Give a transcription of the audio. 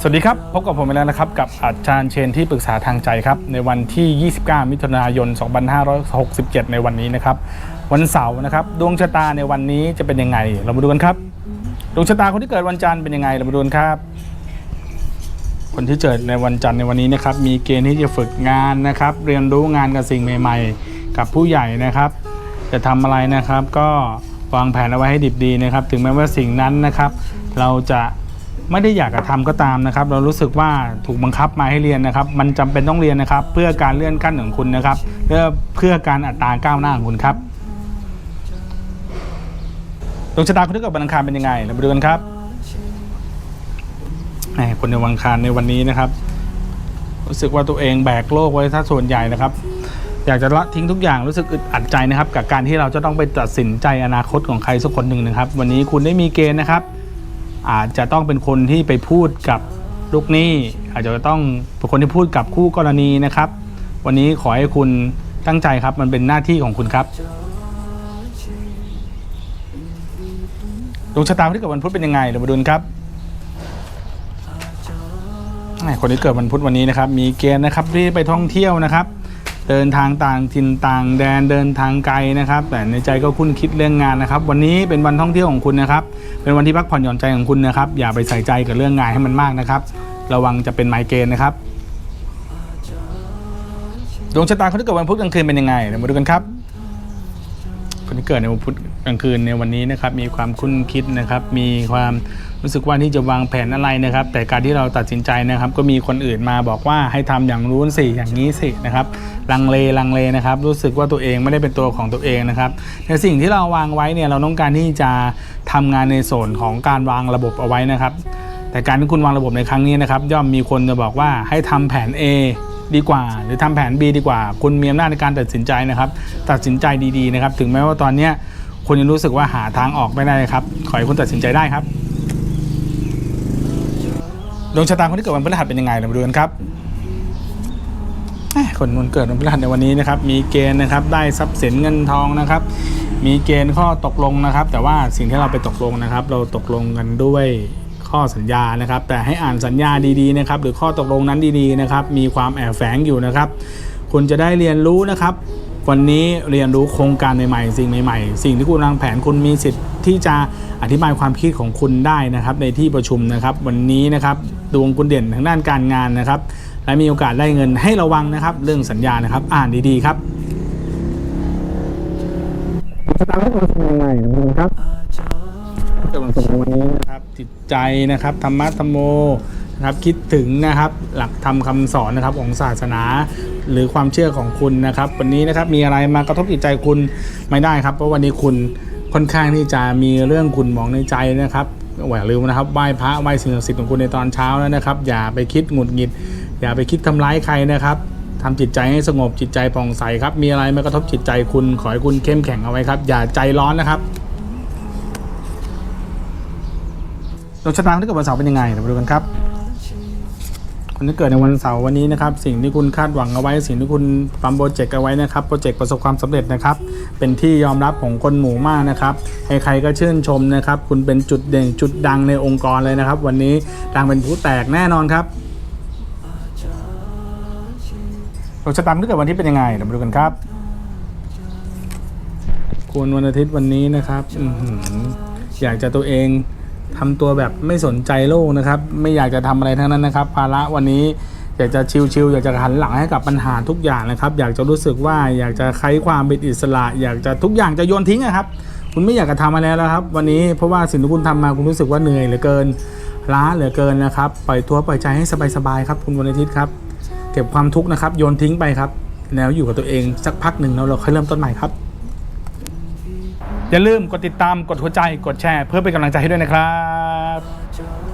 สวัสดีครับ พบกับผมอีกแล้วนะครับ กับอาจารย์เชนที่ปรึกษาทางใจครับ ในวันที่ 29 มิถุนายน 2567 ในวันนี้นะครับ วันเสาร์นะครับ ดวงชะตาในวันนี้จะเป็นยังไง เรามาดูกันครับ ดวงชะตาคนที่เกิดวันจันทร์เป็นยังไง เรามาดูกันครับ คนที่เกิดในวันจันทร์ในวันนี้นะครับ มีเกณฑ์ที่จะฝึกงานนะครับ เรียนรู้งานกับสิ่งใหม่ ๆ กับผู้ใหญ่นะครับ จะทำอะไรนะครับ ก็วางแผนเอาไว้ให้ดิบดีนะครับ ถึงแม้ว่าสิ่งนั้นนะครับ เราจะ ไม่ได้อยากจะทำก็ตามนะครับ เรารู้สึกว่าถูกบังคับมาให้เรียนนะครับ มันจำเป็นต้องเรียนนะครับ เพื่อการเลื่อนขั้นของคุณนะครับเพื่อเพื่อการอัตราก้าวหน้าของคุณครับดวงชะตาคนที่เกิดวันอังคารเป็นยังไงเรามาดูกันครับแหมคนในวันอังคารในวันนี้นะครับ รู้สึกว่าตัวเองแบกโลกไว้ถ้าส่วนใหญ่นะครับ อยากจะละทิ้งทุกอย่างรู้สึกอึดอัดใจนะครับ กับการที่เราจะต้องไปตัดสินใจอนาคตของใครสักคนหนึ่งนะครับ วันนี้คุณได้มีเกณฑ์นะครับ อาจจะต้องเป็นคนที่ไปพูดกับลูกหนี้ อาจจะต้องเป็นคนที่พูดกับคู่กรณีนะครับ วันนี้ขอให้คุณตั้งใจครับมันเป็นหน้าที่ของคุณครับดวงชะตาคนที่เกิดวันพุธเป็นยังไงเรามาดูครับคนที่เกิดวันพุธวันนี้นะครับ มีเกณฑ์นะครับที่ไปท่องเที่ยวนะครับ เดินทางต่างถิ่นต่างแดนเดินทางไกลนะครับ แต่ในใจก็คุ้นคิดเรื่องงานนะครับ วันนี้เป็นวันท่องเที่ยวของคุณนะครับ เป็นวันที่พักผ่อนหย่อนใจของคุณนะครับ อย่าไปใส่ใจกับเรื่องงานให้มันมากนะครับ ระวังจะเป็นไมเกรนนะครับดวงชะตาคนที่เกิดวันพุธกลางคืนเป็นยังไงเดี๋ยวมาดูกันครับ คนที่เกิดในวันพุธ ลางคืนในวันนี้นะครับมีความคุ้นคิดนะครับ มีความรู้สึกว่าที่จะวางแผนอะไรนะครับ แต่การที่เราตัดสินใจนะครับ ก็มีคนอื่นมาบอกว่าให้ทำอย่างรู้นสิอย่างนี้สินะครับลังเลลังเลนะครับ รู้สึกว่าตัวเองไม่ได้เป็นตัวของตัวเองนะครับในสิ่งที่เราวางไว้เนี่ยเราต้องการที่จะทำงานในส่วนของการวางระบบเอาไว้นะครับ แต่การที่คุณวางระบบในครั้งนี้นะครับ ย่อมมีคนจะบอกว่าให้ทำแผน A ดีกว่า หรือทำแผน B ดีกว่า คุณมีอำนาจในการตัดสินใจนะครับ ตัดสินใจดีๆนะครับ ถึงแม้ว่าตอนเนี้ย คุณยังรู้สึกว่าหาทางออกไม่ได้ครับ ขอให้คุณตัดสินใจได้ครับ ดวงชะตาคนที่เกิดวันพฤหัสเป็นยังไงเรามาดูกันครับคนวันเกิดวันพฤหัสในวันนี้นะครับ มีเกณฑ์นะครับ ได้ทรัพย์สินเงินทองนะครับ มีเกณฑ์ข้อตกลงนะครับ แต่ว่าสิ่งที่เราไปตกลงนะครับ เราตกลงกันด้วยข้อสัญญานะครับ แต่ให้อ่านสัญญาดีๆนะครับ หรือข้อตกลงนั้นดีๆนะครับ มีความแอบแฝงอยู่นะครับ คุณจะได้เรียนรู้นะครับ วันนี้เรียนรู้โครงการใหม่ๆ สิ่งใหม่ๆ สิ่งที่คุณวางแผนคุณมีสิทธิ์ที่จะอธิบายความคิดของคุณได้นะครับ ในที่ประชุมนะครับ วันนี้นะครับดวงคุณเด่นทางด้านการงานนะครับ และมีโอกาสได้เงินให้ระวังนะครับ เรื่องสัญญานะครับ อ่านดีๆครับสตาร์ทให้คุณยังไงนะครับกำลังสมวันนี้นะครับจิตใจนะครับธรรมะธรรมโม นะครับคิดถึงนะครับหลักธรรมคำสอนนะครับของศาสนา หรือความเชื่อของคุณนะครับ วันนี้นะครับมีอะไรมากระทบจิตใจคุณไม่ได้ครับ เพราะวันนี้คุณค่อนข้างที่จะมีเรื่องคุณมองในใจนะครับอย่าลืมนะครับไหว้พระไหว้สิ่งศักดิ์สิทธิ์ของคุณในตอนเช้าแล้วนะครับ อย่าไปคิดหงุดหงิด อย่าไปคิดทำร้ายใครนะครับทำจิตใจให้สงบจิตใจผ่องใสครับ มีอะไรมากระทบจิตใจคุณขอให้คุณเข้มแข็งเอาไว้ครับ อย่าใจร้อนนะครับดวงชะตาที่เกิดวันเสาร์เป็นยังไงเดี๋ยวมาดูกันครับ คนที่เกิดในวันเสาร์วันนี้นะครับ สิ่งที่คุณคาดหวังเอาไว้ สิ่งที่คุณปั๊มโปรเจกต์เอาไว้นะครับโปรเจกต์ประสบความสำเร็จนะครับ เป็นที่ยอมรับของคนหมู่มากนะครับใครๆก็ชื่นชมนะครับ คุณเป็นจุดเด่นจุดดังในองค์กรเลยนะครับ วันนี้ดังเป็นผู้แตกแน่นอนครับดวงชะตาที่เกิดวันที่เป็นยังไงเดี๋ยวมาดูกันครับคุณวันอาทิตย์วันนี้นะครับอยากจะตัวเอง ทำตัวแบบไม่สนใจโลกนะครับ ไม่อยากจะทำอะไรทั้งนั้นนะครับ ภาระวันนี้อยากจะชิลๆอยากจะหันหลังให้กับปัญหาทุกอย่างนะครับ อยากจะรู้สึกว่าอยากจะใช้ความเป็นอิสระ อยากจะทุกอย่างจะโยนทิ้งนะครับ คุณไม่อยากจะทำอะไรแล้วครับ วันนี้เพราะว่าสิ่งที่คุณทำมาคุณรู้สึกว่าเหนื่อยเหลือเกินล้าเหลือเกินนะครับปล่อยตัวปล่อยใจให้สบายๆครับ คุณวันอาทิตย์ครับเก็บความทุกข์นะครับ โยนทิ้งไปครับ แล้วอยู่กับตัวเองสักพักหนึ่งแล้วเราค่อยเริ่มต้นใหม่ครับ อย่าลืมกดติดตามกดหัวใจกดแชร์ เพื่อเป็นกำลังใจให้ด้วยนะครับ